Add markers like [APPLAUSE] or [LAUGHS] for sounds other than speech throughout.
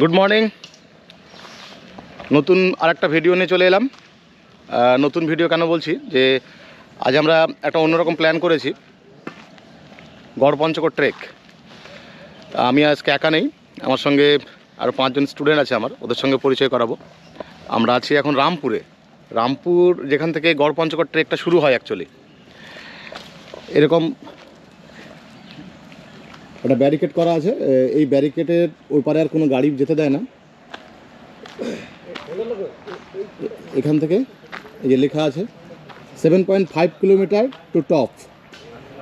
Good morning নতুন আরেকটা video নিয়ে চলে এলাম। নতুন ভিডিও কেন বলছি? যে আজ আমরা একটা অন্যরকম প্ল্যান করেছি। গড় পঞ্চকোট ট্রেক আমি আজকে একা নেই। আমার সঙ্গে আরও পাঁচজন স্টুডেন্ট আছে আমার। ওদের সঙ্গে পরিচয় করাবো। আমরা আছি এখন রামপুরে। রামপুর যেখান থেকে গড় পঞ্চকোট ট্রেকটা শুরু হয় অ্যাকচুয়ালি এরকম একটা ব্যারিকেড করা আছে। এই ব্যারিকেডের ওই পারে আর কোনো গাড়ি যেতে দেয় না। এখান থেকে এই যে লেখা আছে seven point five kilometre to top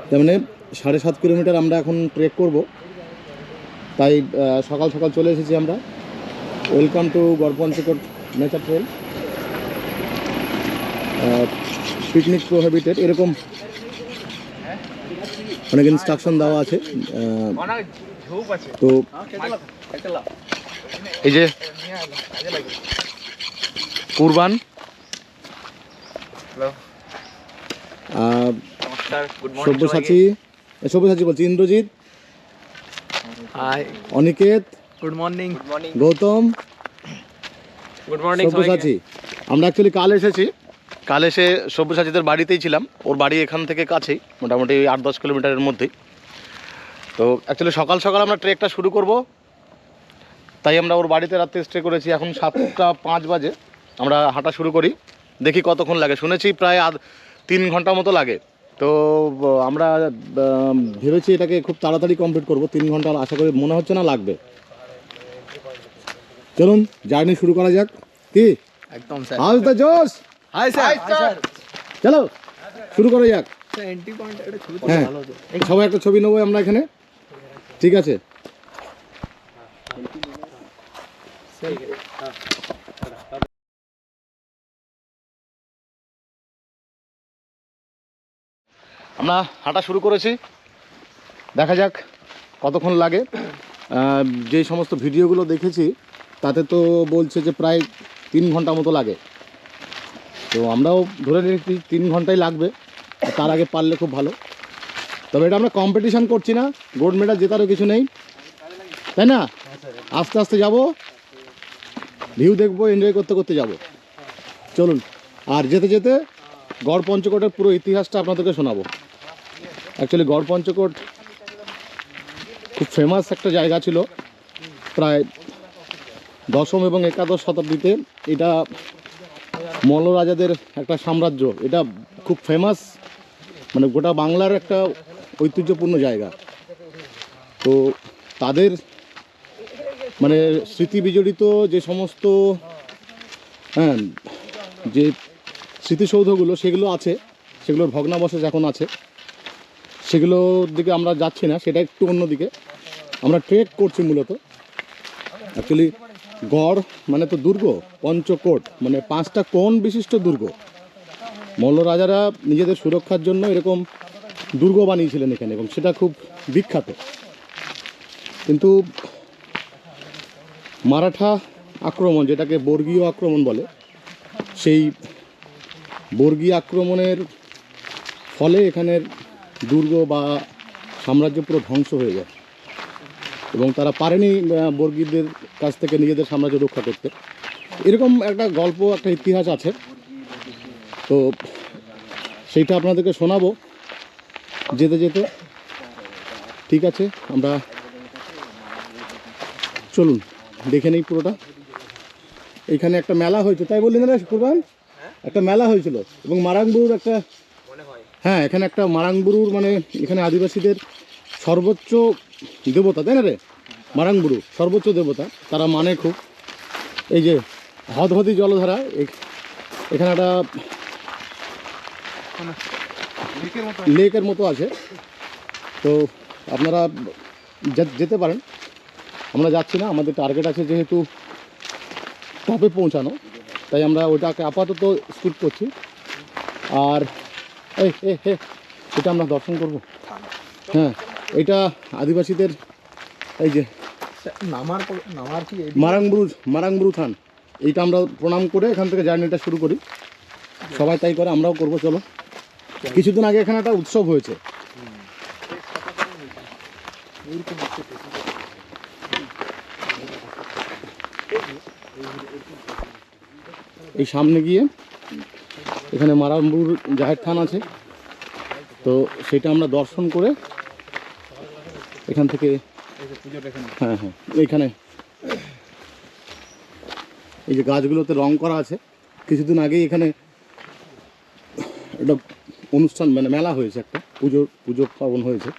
তার মানে সাড়ে সাত কিলোমিটার আমরা এখন ট্রেক করব। তাই সকাল সকাল চলে এসেছি আমরা। Welcome to Garpanchkot nature trail picnic prohibited এরকম অনেক ইনস্ট্রাকশন দেওয়া আছে আহ, তো এই যে কুরবান। সব্যসাচী সব্যসাচী বলছি Indrajit. Aniket. Good morning good morning Gautam. Good morning Sabyasachi. আমরা অ্যাকচুয়ালি কাল এসেছি। কাল এসে সব্যসাচীদের বাড়িতেই ছিলাম। ওর বাড়ি এখান থেকে কাছেই মোটামুটি আট দশ কিলোমিটারের মধ্যেই। তো অ্যাকচুয়ালি সকাল সকাল আমরা ট্রেকটা শুরু করব। তাই আমরা ওর বাড়িতে রাত্রে স্টে করেছি। এখন সাতটা পাঁচ বাজে। আমরা হাঁটা শুরু করি। দেখি কতক্ষণ লাগে। শুনেছি প্রায় আধ তিন ঘণ্টা মতো লাগে। তো আমরা ভেবেছি এটাকে খুব তাড়াতাড়ি কমপ্লিট করব। তিন ঘণ্টা আশা করি মনে হচ্ছে না লাগবে। চলুন জার্নি শুরু করা যাক। কি? একদম sir the josh high sir চলো শুরু করা যাক। এন্ট্রি পয়েন্ট একটা ছবি হ্যাঁ সবাই একটা ছবি নেব আমরা এখানে। ঠিক আছে। আমরা হাঁটা শুরু করেছি। দেখা যাক কতক্ষণ লাগে। যে সমস্ত ভিডিওগুলো দেখেছি তাতে তো বলছে যে প্রায় তিন ঘণ্টা মতো লাগে। তো আমরাও ধরে নিয়েছি তিন ঘন্টাই লাগবে, তার আগে পারলে খুব ভালো। তবে এটা আমরা কম্পিটিশান করছি না গোল্ড মেডাল জেতারও কিছু নেই। তাই না? আস্তে আস্তে যাব ভিউ দেখব এনজয় করতে করতে যাব। চলুন, আর যেতে যেতে গড় পঞ্চকোটের পুরো ইতিহাসটা আপনাদেরকে শোনাবো। অ্যাকচুয়ালি গড় পঞ্চকোট খুব ফেমাস একটা জায়গা ছিল, প্রায় দশম এবং একাদশ শতাব্দীতে। এটা মল্ল রাজাদের একটা সাম্রাজ্য। এটা খুব ফেমাস মানে গোটা বাংলার একটা ঐতিহ্যপূর্ণ জায়গা। তো তাদের মানে স্মৃতি বিজড়িত যে সমস্ত হ্যাঁ যে স্মৃতিসৌধগুলো সেগুলো আছে, সেগুলোর ভগ্নাবশেষ এখন আছে। সেগুলোর দিকে আমরা যাচ্ছি না, সেটা একটু অন্যদিকে। আমরা ট্রেক করছি মূলত। অ্যাকচুয়ালি গড় মানে তো দুর্গ, পঞ্চকোট মানে পাঁচটা কোণ বিশিষ্ট দুর্গ। মল্ল রাজারা নিজেদের সুরক্ষার জন্য এরকম দুর্গ বানিয়েছিলেন এখানে এবং সেটা খুব বিখ্যাত। কিন্তু মারাঠা আক্রমণ, যেটাকে বর্গীয় আক্রমণ বলে, সেই বর্গীয় আক্রমণের ফলে এখানের দুর্গ বা সাম্রাজ্য পুরো ধ্বংস হয়ে যায়। এবং তারা পারেনি বর্গীদের কাছ থেকে নিজেদের সাম্রাজ্য রক্ষা করতে। এরকম একটা গল্প একটা ইতিহাস আছে। তো সেইটা আপনাদেরকে শোনাবো। যেতে যেতে। ঠিক আছে আমরা চলুন দেখে নেই পুরোটা। এখানে একটা মেলা হয়েছে। তাই বললেন না কুরবান একটা মেলা হয়েছিল এবং মারাংবুরুর একটা হ্যাঁ এখানে একটা মারাংবুরুর মানে এখানে আদিবাসীদের সর্বোচ্চ দেবতা তাই না রে? মারাংবুরু সর্বোচ্চ দেবতা তারা মানে খুব। এই যে হদহদি জলধারা এখানে একটা লেকের মতো আছে। তো আপনারা যেতে পারেন। আমরা যাচ্ছি না আমাদের টার্গেট আছে যেহেতু টপে পৌঁছানো তাই আমরা ওটাকে আপাতত স্কিপ করছি। আর এই এটা আমরা দর্শন করব। হ্যাঁ। এটা আদিবাসীদের এই যে নামার নামার কি মারাংবুরু মারাংবুরু থান। এইটা আমরা প্রণাম করে এখান থেকে জার্নিটা শুরু করি। সবাই তাই করে আমরাও করব চলো। কিছুদিন আগে এখানে একটা উৎসব হয়েছে। এই সামনে গিয়ে এখানে মারাম্বুর জাহের থান আছে। তো সেটা আমরা দর্শন করে এখান থেকে হ্যাঁ হ্যাঁ এইখানে। এই যে গাছগুলোতে রং করা আছে। কিছুদিন আগেই এখানে একটা অনুষ্ঠান মানে মেলা হয়েছে একটা। পুজোর পুজো পার্বণ হয়েছে।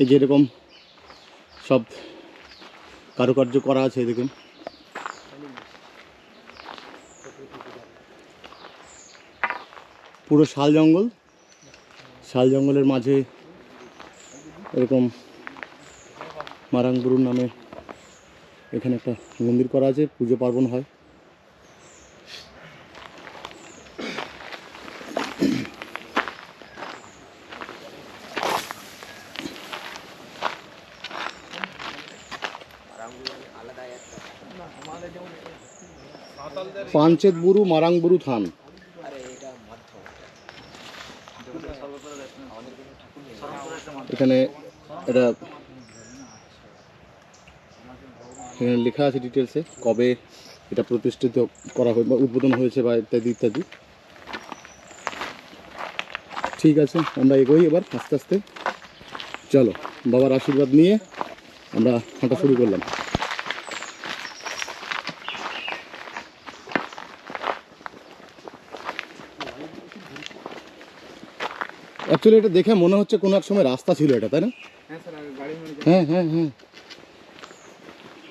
এই যেরকম সব কারুকার্য করা আছে দেখুন। পুরো শাল জঙ্গল, শাল জঙ্গলের মাঝে এরকম মারাংবুরুর নামে এখানে একটা মন্দির করা আছে, পুজো পার্বণ হয়। পাঞ্চেত বুরু মারাংবুরু থান। এখানে এটা এখানে লেখা আছে ডিটেলসে কবে এটা প্রতিষ্ঠিত করা হয় বা উদ্বোধন হয়েছে বা ইত্যাদি ইত্যাদি। ঠিক আছে, আমরা এগোই এবার আস্তে আস্তে। চলো, বাবার আশীর্বাদ নিয়ে আমরা হাঁটা শুরু করলাম। অ্যাকচুয়ালি এটা দেখে মনে হচ্ছে কোনো এক সময় রাস্তা ছিল এটা তাই না? হ্যাঁ হ্যাঁ হ্যাঁ হ্যাঁ।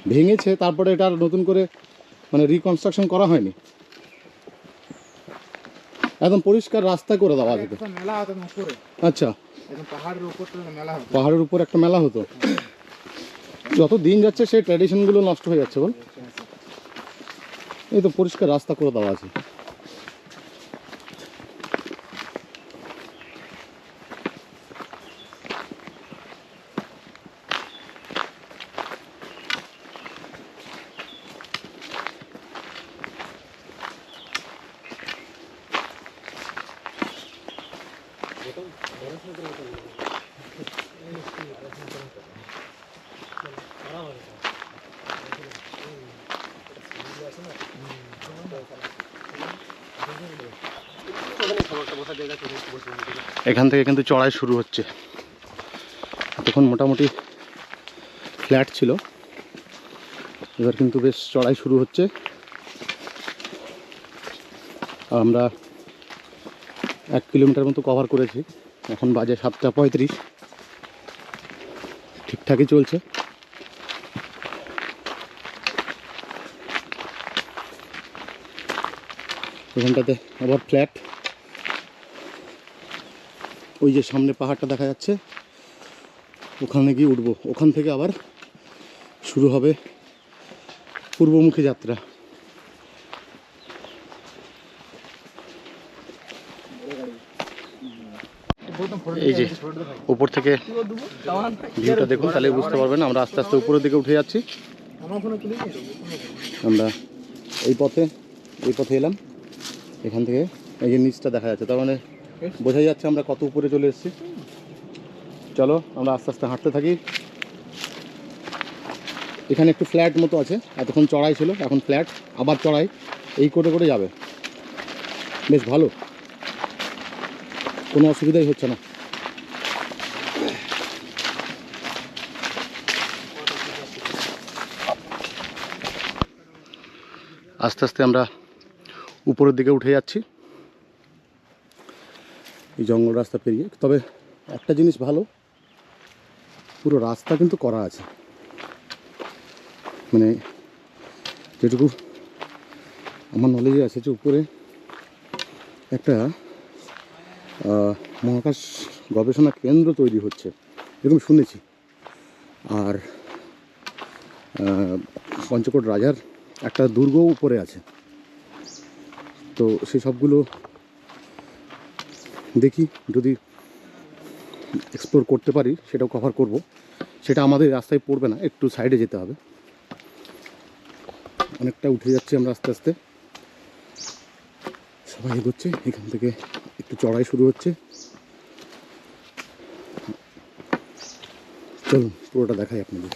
ভেঙেছে তারপরে এটা আর নতুন করে মানে রিকনস্ট্রাকশন করা হয়নি। একদম পরিষ্কার রাস্তা করে দেওয়া আছে তো। একটা মেলা হতো না উপরে। আচ্ছা। পাহাড়ের উপর পাহাড়ের একটা মেলা হতো। যত দিন যাচ্ছে সেই ট্র্যাডিশনগুলো নষ্ট হয়ে যাচ্ছে বল। এই তো পরিষ্কার রাস্তা করে দেওয়া আছে। এখান থেকে কিন্তু চড়াই শুরু হচ্ছে। তখন মোটামুটি ফ্ল্যাট ছিল। এবার কিন্তু বেশ চড়াই শুরু হচ্ছে। আমরা এক কিলোমিটার মতো কভার করেছি। এখন বাজে সাতটা পঁয়ত্রিশ। ঠিকঠাকই চলছে। এখানটাতে আবার ফ্ল্যাট ওই যে সামনে পাহাড়টা দেখা যাচ্ছে, ওখানে গিয়ে উঠবো। ওখান থেকে আবার শুরু হবে পূর্বমুখী যাত্রা। এই যে উপর থেকে ভিউটা দেখুন, তাহলে বুঝতে পারবেন, আমরা আস্তে আস্তে উপরের দিকে উঠে যাচ্ছি। আমার এই পথে এই পথে এলাম। এখান থেকে এই যে নিচটা দেখা যাচ্ছে, তার মানে বোঝাই যাচ্ছে আমরা কত উপরে চলে এসেছি। চলো, আমরা আস্তে আস্তে হাঁটতে থাকি। এখানে একটু ফ্ল্যাট মতো আছে, এতক্ষণ চড়াই ছিল, এখন ফ্ল্যাট, আবার চড়াই, এই করে করে যাবে। বেশ ভালো। কোনো অসুবিধাই হচ্ছে না। আস্তে আস্তে আমরা উপরের দিকে উঠে যাচ্ছি। এই জঙ্গল রাস্তা পেরিয়ে। তবে একটা জিনিস ভালো, পুরো রাস্তা কিন্তু করা আছে। মানে যেটুকু আমার নলেজে আছে যে উপরে একটা মহাকাশ গবেষণা কেন্দ্র তৈরি হচ্ছে, এরকম শুনেছি। আর পঞ্চকোট রাজার একটা দুর্গ উপরে আছে। তো সেই সবগুলো দেখি যদি এক্সপ্লোর করতে পারি, সেটাও কভার করব। সেটা আমাদের রাস্তায় পড়বে না, একটু সাইডে যেতে হবে। অনেকটা উঠে যাচ্ছি আমরা আস্তে আস্তে। সবাই এগোচ্ছে, এখান থেকে একটু চড়াই শুরু হচ্ছে। চলুন, পুরোটা দেখাই আপনাদের।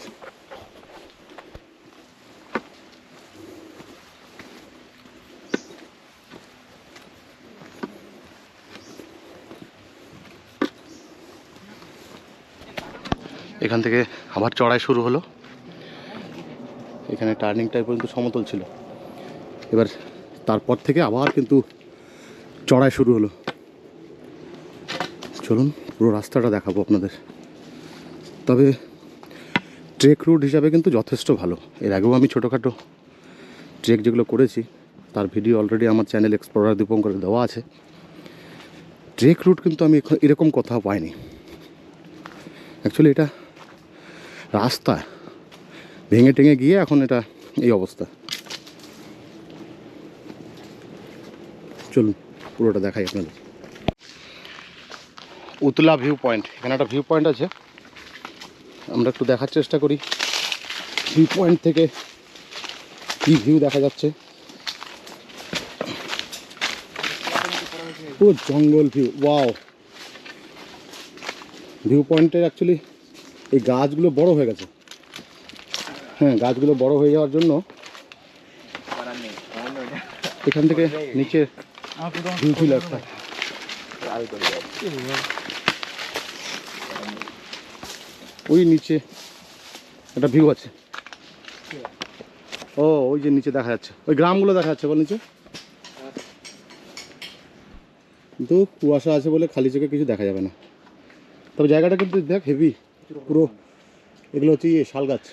এখান থেকে আবার চড়াই শুরু হলো। এখানে টার্নিংটাই পর্যন্ত সমতল ছিল। এবার তারপর থেকে আবার কিন্তু চড়াই শুরু হলো। চলুন, পুরো রাস্তাটা দেখাবো আপনাদের। তবে ট্রেক রুট হিসাবে কিন্তু যথেষ্ট ভালো। এর আগেও আমি ছোটোখাটো ট্রেক যেগুলো করেছি, তার ভিডিও অলরেডি আমার চ্যানেল এক্সপ্লোরার দীপঙ্করে দেওয়া আছে। ট্রেক রুট কিন্তু আমি এরকম কোথাও পাইনি। অ্যাকচুয়ালি এটা রাস্তা ভেঙে টেঙে গিয়ে এখন এটা এই অবস্থা। চলুন, পুরোটা দেখাই আপনাদের। উতলা ভিউ পয়েন্ট এখানে একটা ভিউ পয়েন্ট আছে। আমরা একটু দেখার চেষ্টা করি। ভিউ পয়েন্ট থেকে কি ভিউ দেখা যাচ্ছে? পুরো জঙ্গল ভিউ ওয়াও ভিউ পয়েন্টের অ্যাকচুয়ালি এই গাছগুলো বড় হয়ে গেছে। হ্যাঁ গাছগুলো বড় হয়ে যাওয়ার জন্য এখান থেকে নিচে ওই নিচে একটা ভিউ আছে। ও, ওই যে নিচে দেখা যাচ্ছে। ওই গ্রামগুলো দেখা যাচ্ছে, বল নিচে। কিন্তু কুয়াশা আছে বলে খালি চোখে কিছু দেখা যাবে না। তবে জায়গাটা কিন্তু দেখ হেভি পুরো এগুলো হচ্ছে ইয়ে শাল গাছ।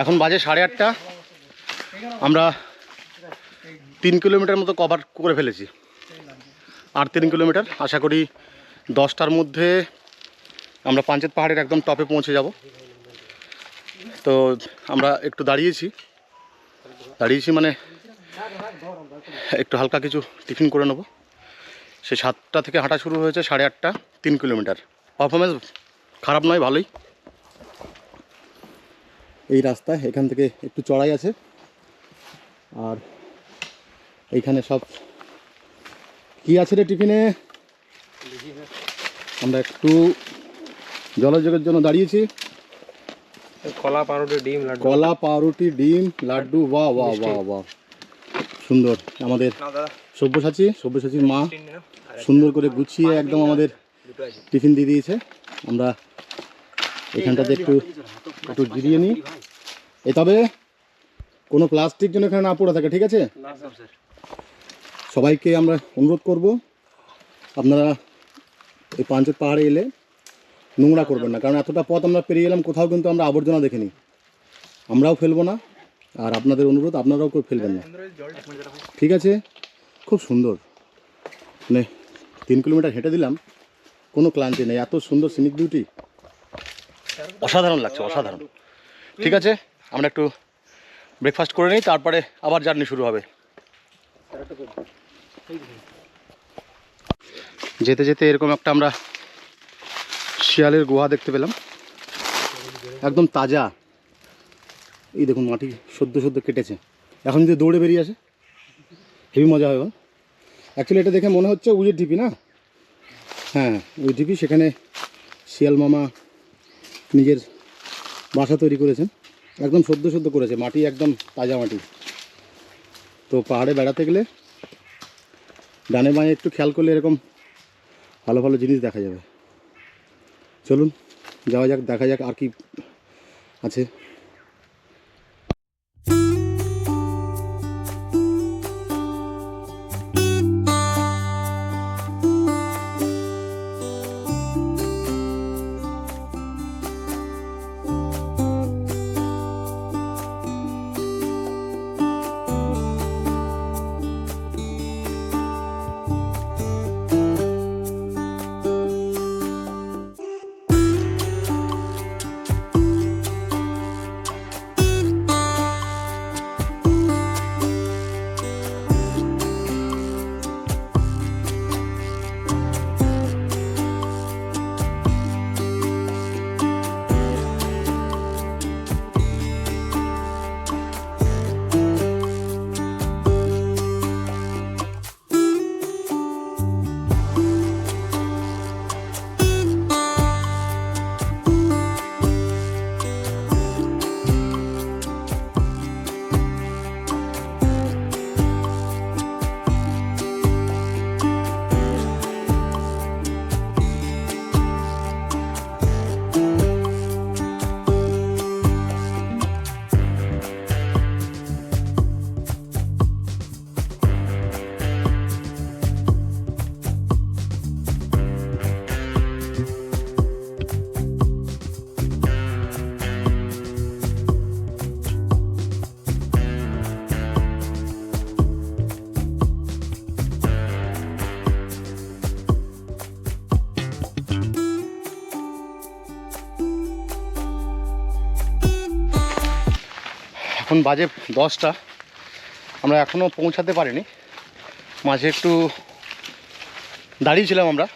এখন বাজে সাড়ে আটটা। আমরা তিন কিলোমিটার মতো কভার করে ফেলেছি। আর তিন কিলোমিটার, আশা করি দশটার মধ্যে আমরা পাঞ্চেত পাহাড়ের একদম টপে পৌঁছে যাব। তো আমরা একটু দাঁড়িয়েছি। দাঁড়িয়েছি মানে একটু হালকা কিছু টিফিন করে নেব। সে সাতটা থেকে হাঁটা শুরু হয়েছে সাড়ে আটটা, তিন কিলোমিটার। পারফরমেন্স খারাপ নয়, ভালোই। এই রাস্তা এখান থেকে একটু চড়াই আছে। আর এইখানে সব কি আছে রে টিফিনে? আমরা একটু জলযোগের জন্য দাঁড়িয়েছি। কলা পাউরুটি ডিম লাড্ডু। কলা পাউরুটি ডিম লাড্ডু বাহ বাহ বাহ বা সুন্দর। আমাদের সব্যসাচী সব্যসাচীর মা সুন্দর করে গুছিয়ে একদম আমাদের টিফিন দিয়ে দিয়েছে। আমরা এখানটাতে একটু একটু জিরিয়ে নিই। এ তবে কোনো প্লাস্টিক যেন এখানে না পড়ে থাকে ঠিক আছে? সবাইকে আমরা অনুরোধ করব আপনারা এই পাঞ্চত পাহাড়ে এলে নোংরা করবেন না কারণ এতটা পথ আমরা পেরিয়ে এলাম কোথাও কিন্তু আমরা আবর্জনা দেখিনি। আমরাও ফেলব না আর আপনাদের অনুরোধ আপনারাও কেউ ফেলবেন না। ঠিক আছে? খুব সুন্দর। মানে তিন কিলোমিটার হেঁটে দিলাম কোনো ক্লান্তি নেই এত সুন্দর সিনিক বিউটি অসাধারণ লাগছে অসাধারণ। ঠিক আছে? আমরা একটু ব্রেকফাস্ট করে নিই, তারপরে আবার জার্নি শুরু হবে। যেতে যেতে এরকম একটা আমরা শিয়ালের গুহা দেখতে পেলাম। একদম তাজা। এই দেখুন মাটি সদ্য সদ্য কেটেছে। এখন যদি দৌড়ে বেরিয়ে আসে হেভি মজা হবে। অ্যাকচুয়ালি এটা দেখে মনে হচ্ছে উজের ঢিপি না? হ্যাঁ ওই ঢিপি সেখানে শিয়াল মামা নিজের বাসা তৈরি করেছেন। একদম সদ্য সদ্য করেছে, মাটি একদম তাজা মাটি। তো পাহাড়ে বেড়াতে গেলে ডানে বাঁয়ে একটু খেয়াল করলে এরকম ভালো ভালো জিনিস দেখা যাবে। চলুন, যাওয়া যাক, দেখা যাক আর কি আছে। এখন বাজে দশটা। আমরা এখনও পৌঁছাতে পারিনি। মাঝে একটু দাঁড়িয়েছিলাম আমরা।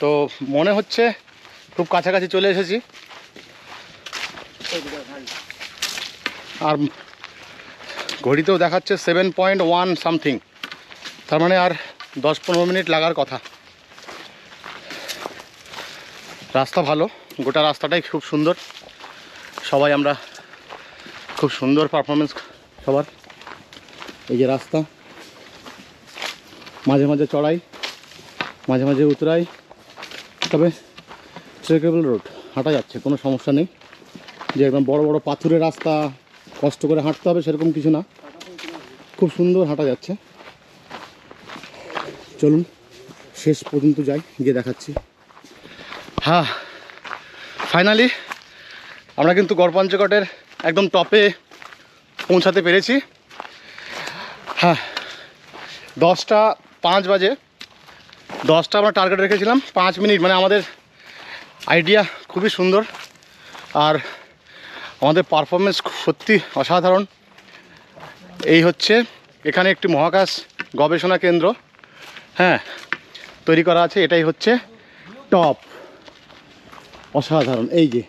তো মনে হচ্ছে খুব কাছাকাছি চলে এসেছি। আর ঘড়িতেও দেখাচ্ছে সেভেন পয়েন্ট ওয়ান সামথিং তার মানে আর দশ পনেরো মিনিট লাগার কথা। রাস্তা ভালো, গোটা রাস্তাটাই খুব সুন্দর। সবাই আমরা খুব সুন্দর পারফরমেন্স সবার। এই যে রাস্তা। মাঝে মাঝে চড়াই, মাঝে মাঝে উতরাই। তবে ট্রেকেবল রোড হাঁটা যাচ্ছে, কোনো সমস্যা নেই। যে একদম বড় বড় পাথুরের রাস্তা, কষ্ট করে হাঁটতে হবে সেরকম কিছু না। খুব সুন্দর হাঁটা যাচ্ছে। চলুন, শেষ পর্যন্ত যাই, গিয়ে দেখাচ্ছি। হ্যাঁ ফাইনালি আমরা কিন্তু গড়পঞ্চকটের একদম টপে পৌঁছাতে পেরেছি। হ্যাঁ দশটা পাঁচ বাজে। দশটা আমরা টার্গেট রেখেছিলাম, পাঁচ মিনিট মানে আমাদের আইডিয়া খুবই সুন্দর। আর আমাদের পারফরমেন্স সত্যি অসাধারণ। এই হচ্ছে এখানে একটি মহাকাশ গবেষণা কেন্দ্র। হ্যাঁ তৈরি করা আছে, এটাই হচ্ছে টপ অসাধারণ, এই যে,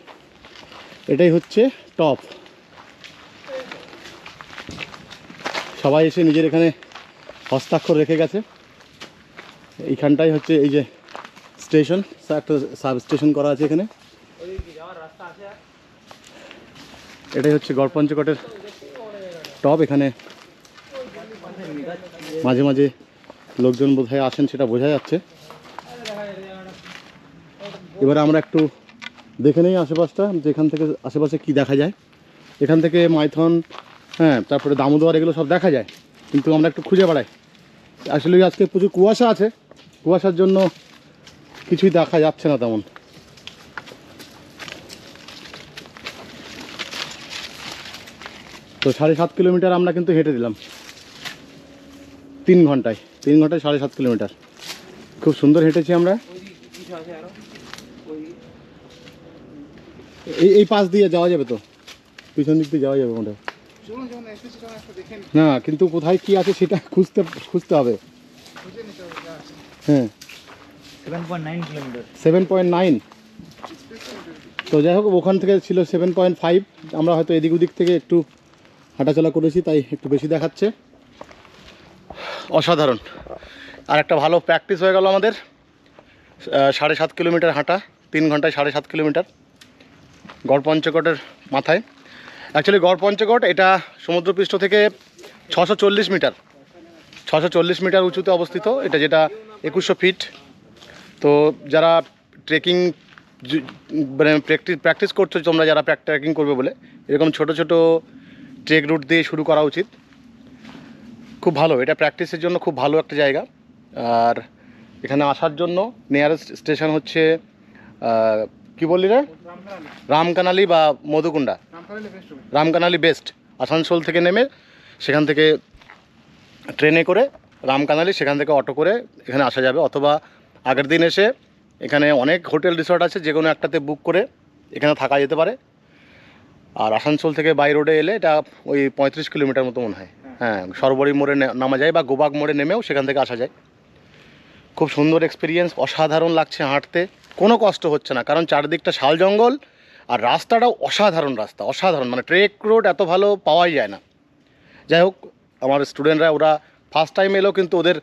এটাই হচ্ছে টপ সবাই এসে নিজের এখানে হস্তাক্ষর রেখে গেছে। এইখানটাই হচ্ছে এই যে স্টেশন একটা সাব স্টেশন করা আছে এখানে। এটাই হচ্ছে গড়পঞ্চকটের টপ, এখানে মাঝে মাঝে লোকজন বোধহয় আসেন, সেটা বোঝা যাচ্ছে। এবারে আমরা একটু দেখে নেই আশেপাশটা যেখান থেকে আশেপাশে কি দেখা যায়। এখান থেকে মাইথন হ্যাঁ তারপরে দামোদর এগুলো সব দেখা যায়, কিন্তু আমরা একটু খুঁজে বেড়াই। আসলে আজকে প্রচুর কুয়াশা আছে, কুয়াশার জন্য কিছুই দেখা যাচ্ছে না তেমন। তো সাড়ে সাত কিলোমিটার আমরা কিন্তু হেঁটে দিলাম। তিন ঘন্টায় তিন ঘন্টায় সাড়ে সাত কিলোমিটার। খুব সুন্দর হেঁটেছি আমরা। এই এই পাশ দিয়ে যাওয়া যাবে তো? পিছন দিক দিয়ে যাওয়া যাবে মোটা না কিন্তু কোথায় কি আছে সেটা খুঁজতে খুঁজতে হবে। হ্যাঁ। Seven point nine kilometre. Seven point nine. তো যাই হোক ওখান থেকে ছিল সেভেন পয়েন্ট ফাইভ। আমরা হয়তো এদিক ওদিক থেকে একটু হাঁটাচলা করেছি তাই একটু বেশি দেখাচ্ছে। অসাধারণ। আর একটা ভালো প্র্যাকটিস হয়ে গেল আমাদের। সাড়ে সাত কিলোমিটার হাঁটা তিন ঘন্টায় সাড়ে সাত কিলোমিটার। গড়পঞ্চকোটের মাথায়। অ্যাকচুয়ালি গড়পঞ্চকোট এটা সমুদ্রপৃষ্ঠ থেকে ছশো চল্লিশ মিটার। ছশো চল্লিশ মিটার উঁচুতে অবস্থিত, এটা যেটা একুশশো ফিট। তো যারা ট্রেকিং মানে প্র্যাকটিস প্র্যাকটিস করছ, তোমরা যারা ট্রেকিং করবে বলে, এরকম ছোট ছোট ট্রেক রুট দিয়ে শুরু করা উচিত। খুব ভালো, এটা প্র্যাকটিসের জন্য খুব ভালো একটা জায়গা। আর এখানে আসার জন্য নিয়ারেস্ট স্টেশন হচ্ছে কি বললি রে? রামকানালি বা মধুকুণ্ডা রামকানালি বেস্ট আসানসোল থেকে নেমে সেখান থেকে ট্রেনে করে রামকানালি, সেখান থেকে অটো করে এখানে আসা যাবে। অথবা আগের দিন এসে এখানে অনেক হোটেল রিসর্ট আছে, যে কোনো একটাতে বুক করে এখানে থাকা যেতে পারে। আর আসানসোল থেকে বাই রোডে এলে এটা ওই পঁয়ত্রিশ কিলোমিটার মতো মনে হয়। হ্যাঁ সরবরি মোড়ে নামা যায় বা গোবাগ মোড়ে নেমেও সেখান থেকে আসা যায়। খুব সুন্দর এক্সপিরিয়েন্স অসাধারণ লাগছে হাঁটতে। কোনো কষ্ট হচ্ছে না। কারণ চারদিকটা শাল জঙ্গল আর রাস্তাটাও অসাধারণ রাস্তা অসাধারণ। মানে ট্রেক রোড এত ভালো পাওয়াই যায় না। যাই হোক আমার স্টুডেন্টরা ওরা ফার্স্ট টাইম এলো কিন্তু ওদের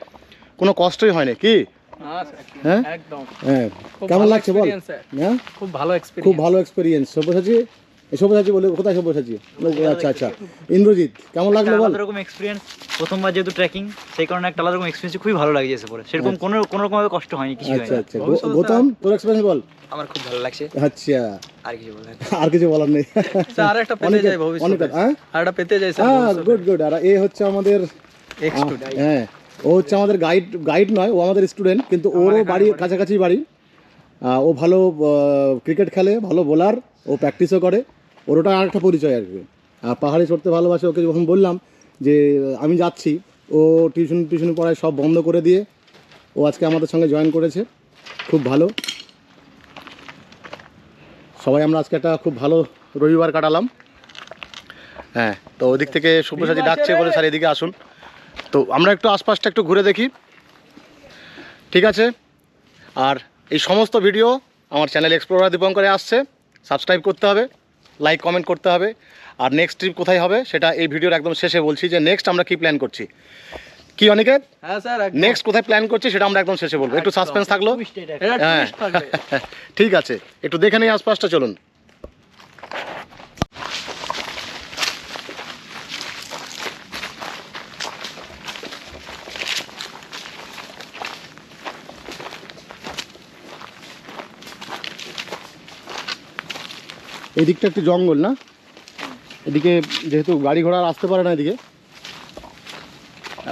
কোনো কষ্টই হয়নি। কি? হ্যাঁ একদম। হ্যাঁ। খুব কেমন ভালো লাগছে বল। হ্যাঁ? খুব ভালো খুব এক্সপিরিয়েন্স ভালো এক্সপিরিয়েন্স সব্যসাচী? সব্যসাচী বলে কোথায় সব্যসাচী? আচ্ছা আচ্ছা। ইন্দ্রজিৎ কেমন লাগল বল? রকম এক্সপিরিয়েন্স প্রথমবার যেহেতু ট্রেকিং সেই কারণে একটা আলাদা রকম এক্সপিরিয়েন্স খুবই ভালো লাগছে এসে পরে সেরকম কোনো কোনো রকম কষ্ট হয়নি কিছু আচ্ছা আচ্ছা। গৌতম তোর এক্সপিরিয়েন্স বল। আমার খুব ভালো লাগছে। আচ্ছা। আর কিছু বলার আর কিছু বলার নেই। আর একটা পেতে যাই ভবিষ্যতে। হ্যাঁ? আর একটা পেতে যাই স্যার হ্যাঁ গুড গুড আর এ হচ্ছে আমাদের হ্যাঁ ও হচ্ছে আমাদের গাইড গাইড নয় ও আমাদের স্টুডেন্ট কিন্তু ওরও বাড়ি কাছাকাছি বাড়ি। ও ভালো ক্রিকেট খেলে ভালো বোলার ও প্র্যাকটিসও করে। ওর ওটা আর একটা পরিচয় আর কি আর পাহাড়ে চড়তে ভালোবাসে ওকে যখন বললাম যে আমি যাচ্ছি ও টিউশন টিউশন পড়ায় সব বন্ধ করে দিয়ে ও আজকে আমাদের সঙ্গে জয়েন করেছে। খুব ভালো। সবাই আমরা আজকে একটা খুব ভালো রবিবার কাটালাম। হ্যাঁ তো ওদিক থেকে সব্যসাচী ডাকছে বলে স্যার এদিকে আসুন। তো আমরা একটু আশপাশটা একটু ঘুরে দেখি। ঠিক আছে? আর এই সমস্ত ভিডিও আমার চ্যানেল এক্সপ্লোরার দীপঙ্করে আসছে। সাবস্ক্রাইব করতে হবে। লাইক কমেন্ট করতে হবে। আর নেক্সট ট্রিপ কোথায় হবে সেটা এই ভিডিওর একদম শেষে বলছি যে নেক্সট আমরা কি প্ল্যান করছি। কি অনেকে হ্যাঁ স্যার নেক্সট কোথায় প্ল্যান করছি সেটা আমরা একদম শেষে বলব। একটু সাসপেন্স থাকল। এটা। হ্যাঁ ঠিক আছে। একটু দেখে নেই আশপাশটা চলুন। এদিকটা একটু জঙ্গল না? এদিকে যেহেতু গাড়ি ঘোড়া আসতে পারে না এদিকে।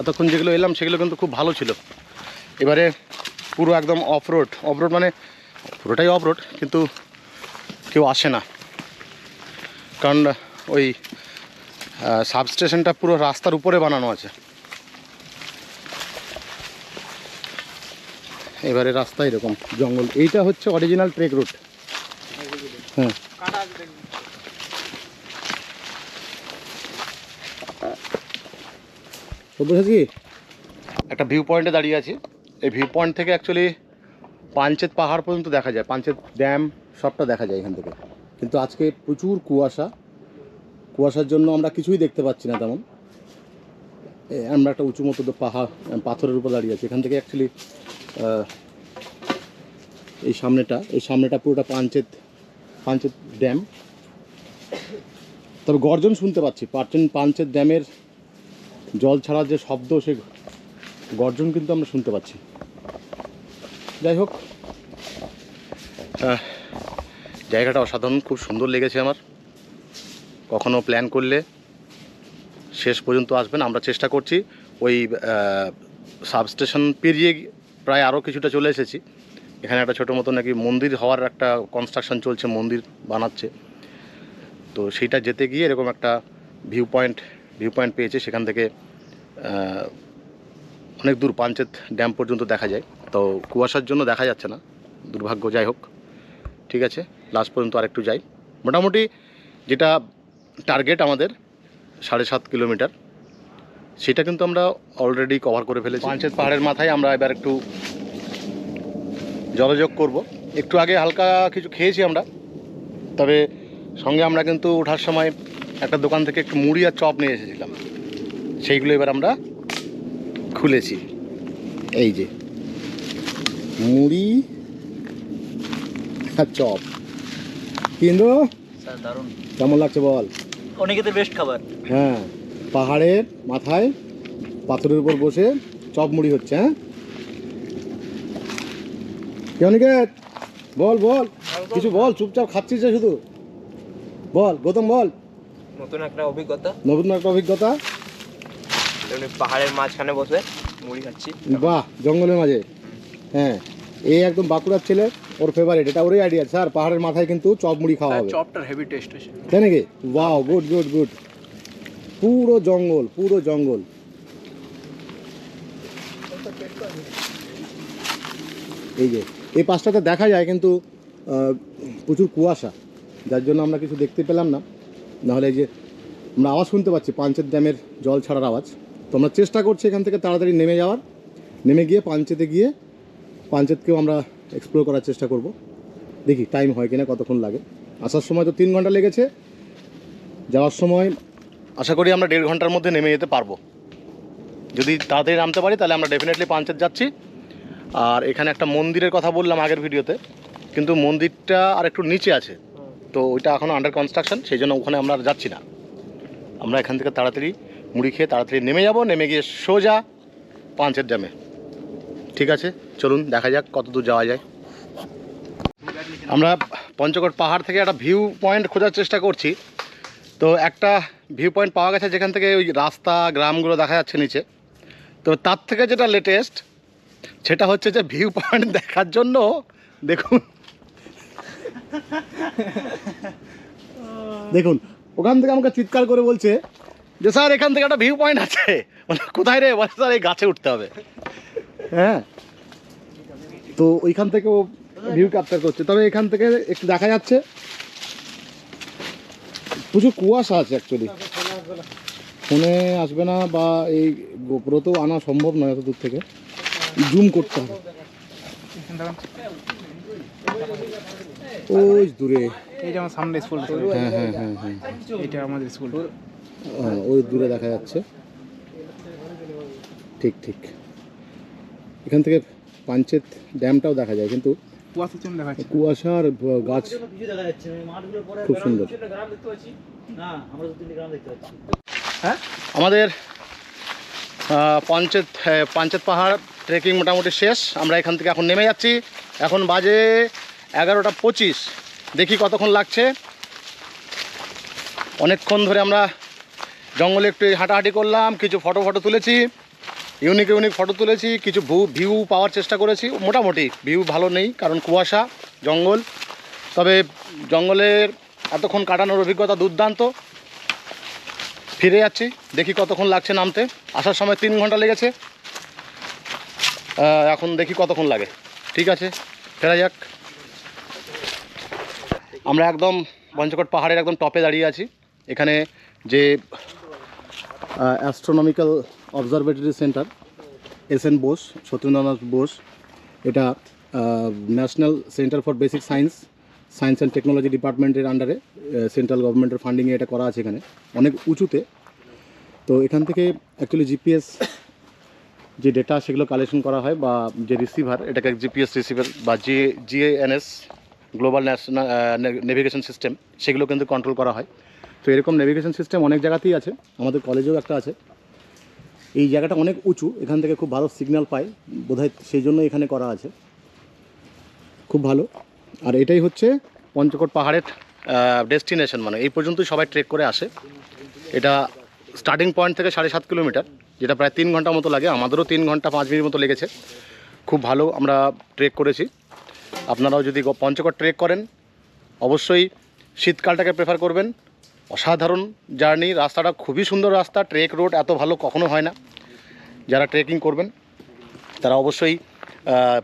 এতক্ষণ যেগুলো এলাম, সেগুলো কিন্তু খুব ভালো ছিল। এবারে পুরো একদম অফ রোড অফ রোড মানে পুরোটাই অফ রোড কিন্তু কেউ আসে না। কারণ ওই সাবস্টেশনটা পুরো রাস্তার উপরে বানানো আছে। এবারে রাস্তা এরকম, জঙ্গল। এইটা হচ্ছে অরিজিনাল ট্রেক রুট হ্যাঁ। একটা ভিউ পয়েন্টে দাঁড়িয়ে আছি। এই ভিউ পয়েন্ট থেকে অ্যাকচুয়ালি পাঞ্চেত পাহাড় পর্যন্ত দেখা যায়। পাঞ্চেত ড্যাম সবটা দেখা যায় এখান থেকে। কিন্তু আজকে প্রচুর কুয়াশা। কুয়াশার জন্য আমরা কিছুই দেখতে পাচ্ছি না তেমন। আমরা একটা উঁচু মতো পাহাড়, পাথরের উপর দাঁড়িয়ে আছি। এখান থেকে অ্যাকচুয়ালি এই সামনেটা এই সামনেটা পুরোটা পাঞ্চেত পাঞ্চেত ড্যাম। তবে গর্জন শুনতে পাচ্ছি। পার্চেন পাঞ্চেত ড্যামের জল ছাড়ার যে শব্দ, সে গর্জন কিন্তু আমরা শুনতে পাচ্ছি। যাই হোক জায়গাটা অসাধারণ, খুব সুন্দর লেগেছে আমার। কখনো প্ল্যান করলে শেষ পর্যন্ত আসবেন। আমরা চেষ্টা করছি ওই সাবস্টেশন পেরিয়ে প্রায় আরও কিছুটা চলে এসেছি। এখানে একটা ছোটো মতো নাকি মন্দির হওয়ার একটা কনস্ট্রাকশন চলছে, মন্দির বানাচ্ছে। তো সেইটা যেতে গিয়ে এরকম একটা ভিউ পয়েন্ট ভিউ পয়েন্ট পেয়েছে। সেখান থেকে অনেক দূর পাঞ্চেত ড্যাম পর্যন্ত দেখা যায়। তো কুয়াশার জন্য দেখা যাচ্ছে না। দুর্ভাগ্য, যাই হোক। ঠিক আছে লাস্ট পর্যন্ত আরেকটু যাই। মোটামুটি যেটা টার্গেট আমাদের, সাড়ে সাত কিলোমিটার। সেটা কিন্তু আমরা অলরেডি কভার করে ফেলেছি। পাঞ্চেত পাহাড়ের মাথায় আমরা এবার একটু জলযোগ করব। একটু আগে হালকা কিছু খেয়েছি আমরা। তবে সঙ্গে আমরা কিন্তু ওঠার সময় একটা দোকান থেকে একটু মুড়ি আর চপ নিয়ে এসেছিলাম। সেইগুলো এবার আমরা খুলেছি। এই যে। মুড়ি আর চপ। কিন্তু কেমন লাগছে বল? অনেকেতে বেস্ট খাবার। হ্যাঁ পাহাড়ের মাথায় পাথরের উপর বসে চপ মুড়ি হচ্ছে হ্যাঁ? অনিকেত বল বল। কিছু বল চুপচাপ খাচ্ছিস যে শুধু। বল গৌতম বল। নতুন একটা অভিজ্ঞতা। নতুন একটা অভিজ্ঞতা। পাহাড়ের মাঝখানে বসে মুড়ি খাচ্ছি। বাহ জঙ্গলের মাঝে। হ্যাঁ এই একদম বাঁকুড়ার ছেলে ওর ফেভারিট এটা ওরই আইডিয়া স্যার পাহাড়ের মাথায় কিন্তু চপ মুড়ি খাওয়া হবে। চপটার হেভি টেস্ট হয়েছে। তাই নাকি? ওয়াও গুড গুড গুড পুরো জঙ্গল পুরো জঙ্গল। এই যে এই পাশটাতে দেখা যায় কিন্তু প্রচুর কুয়াশা, যার জন্য আমরা কিছু দেখতে পেলাম না। নাহলে এই যে আমরা আওয়াজ শুনতে পাচ্ছি, পাঞ্চেত ড্যামের জল ছাড়ার আওয়াজ। তো আমরা চেষ্টা করছি এখান থেকে তাড়াতাড়ি নেমে যাওয়ার। নেমে গিয়ে পাঞ্চেতে গিয়ে পাঞ্চেতকেও আমরা এক্সপ্লোর করার চেষ্টা করব। দেখি টাইম হয় কিনা, কতক্ষণ লাগে। আসার সময় তো তিন ঘণ্টা লেগেছে। যাওয়ার সময় আশা করি আমরা দেড় ঘণ্টার মধ্যে নেমে যেতে পারব। যদি তাড়াতাড়ি নামতে পারি, তাহলে আমরা ডেফিনেটলি পাঞ্চেত যাচ্ছি। আর এখানে একটা মন্দিরের কথা বললাম আগের ভিডিওতে, কিন্তু মন্দিরটা আর একটু নিচে আছে। তো ওইটা এখনও আন্ডার কনস্ট্রাকশন সেই জন্য ওখানে আমরা যাচ্ছি না। আমরা এখান থেকে তাড়াতাড়ি মুড়ি খেয়ে তাড়াতাড়ি নেমে যাব, নেমে গিয়ে সোজা পাঞ্চের ড্যামে। ঠিক আছে? চলুন, দেখা যাক কত দূর যাওয়া যায়। আমরা পঞ্চকোট পাহাড় থেকে একটা ভিউ পয়েন্ট খোঁজার চেষ্টা করছি। তো একটা ভিউ পয়েন্ট পাওয়া গেছে যেখান থেকে ওই রাস্তা, গ্রামগুলো দেখা যাচ্ছে নিচে। তো তার থেকে যেটা লেটেস্ট সেটা হচ্ছে যে ভিউ পয়েন্ট [LAUGHS] দেখার জন্য, দেখুন। দেখুন, ওখান থেকে আমাকে চিৎকার করে বলছে যে, স্যার, এখান থেকে একটা ভিউ পয়েন্ট আছে। বলে, কোথায় রে? বলে, স্যার, এই গাছে উঠতে হবে। হ্যাঁ। তো ওইখান থেকেও ভিউ ক্যাপচার করছে। তবে এখান থেকে একটু দেখা যাচ্ছে। প্রচুর কুয়াশা আছে অ্যাকচুয়ালি ফোনে আসবে না বা এই গোপ্রোতেও আনা সম্ভব নয় এত দূর থেকে। জুম করতে হবে। ওই দূরে। এইটা আমার সামনে স্কুল হ্যাঁ হ্যাঁ হ্যাঁ হ্যাঁ এটা আমাদের স্কুল হ্যাঁ, ওই দূরে দেখা যাচ্ছে। ঠিক ঠিক। এখান থেকে পাঞ্চেত ড্যামটাও দেখা যায় কিন্তু কুয়াশার দেখা যাচ্ছে। কুয়াশার গাছ খুব সুন্দর। পাচ্ছি আমাদের হ্যাঁ, পঞ্চায়েত পাহাড় ট্রেকিং মোটামুটি শেষ। আমরা এখান থেকে এখন নেমে যাচ্ছি। এখন বাজে এগারোটা পঁচিশ। দেখি কতক্ষণ লাগছে। অনেকক্ষণ ধরে আমরা জঙ্গলে একটু হাঁটাহাঁটি করলাম, কিছু ফটো ফটো তুলেছি। ইউনিক ইউনিক ফটো তুলেছি, কিছু ভু ভিউ পাওয়ার চেষ্টা করেছি। মোটামুটি ভিউ ভালো নেই, কারণ কুয়াশা, জঙ্গল। তবে জঙ্গলের এতক্ষণ কাটানোর অভিজ্ঞতা দুর্দান্ত। ফিরে যাচ্ছি, দেখি কতক্ষণ লাগছে নামতে। আসার সময় তিন ঘণ্টা লেগেছে। এখন দেখি কতক্ষণ লাগে। ঠিক আছে, ফেরা যাক। আমরা একদম পঞ্চকোট পাহাড়ের একদম টপে দাঁড়িয়ে আছি। এখানে যে astronomical observatory centre S N Bose Satyendranath Bose এটা national centre for basic science science and technology ডিপার্টমেন্টের আন্ডারে সেন্ট্রাল গভর্নমেন্টের ফান্ডিংয়ে এটা করা আছে এখানে, অনেক উঁচুতে। তো এখান থেকে অ্যাকচুয়ালি জিপিএস যে ডেটা সেগুলো কালেকশন করা হয় বা যে রিসিভার এটাকে জিপিএস রিসিভার বা G GANS global national navigation system সেগুলো কিন্তু কন্ট্রোল করা হয়। তো এরকম নেভিগেশন সিস্টেম অনেক জায়গাতেই আছে, আমাদের কলেজেও একটা আছে। এই জায়গাটা অনেক উঁচু, এখান থেকে খুব ভালো সিগন্যাল পায়, বোধহয় সেই জন্য এখানে করা আছে। খুব ভালো। আর এটাই হচ্ছে পঞ্চকোট পাহাড়ের ডেস্টিনেশন মানে। এই পর্যন্তই সবাই ট্রেক করে আসে। এটা স্টার্টিং পয়েন্ট থেকে সাড়ে সাত কিলোমিটার। যেটা প্রায় তিন ঘণ্টা মতো লাগে, আমাদেরও তিন ঘণ্টা পাঁচ মিনিট মতো লেগেছে। খুব ভালো আমরা ট্রেক করেছি। আপনারাও যদি পঞ্চকোট ট্রেক করেন, অবশ্যই শীতকালটাকে প্রেফার করবেন। অসাধারণ জার্নি রাস্তাটা খুবই সুন্দর রাস্তা ট্রেক রোড এত ভালো কখনো হয় না। যারা ট্রেকিং করবেন, তারা অবশ্যই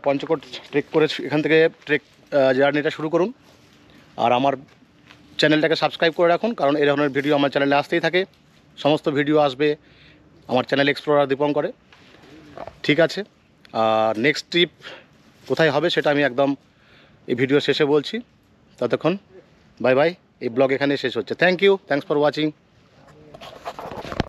পঞ্চকোট ট্রেক করে এখান থেকে ট্রেক জার্নিটা শুরু করুন। আর আমার চ্যানেলটাকে সাবস্ক্রাইব করে রাখুন, কারণ এই ধরনের ভিডিও আমার চ্যানেলে আসতেই থাকে। সমস্ত ভিডিও আসবে। আমার চ্যানেল এক্সপ্লোরার দীপঙ্করে। ঠিক আছে। আর নেক্সট ট্রিপ কোথায় হবে সেটা আমি একদম এই ভিডিও শেষে বলছি। ততক্ষণ বাই বাই এই ব্লগ এখানে শেষ হচ্ছে। Thank you thanks for watching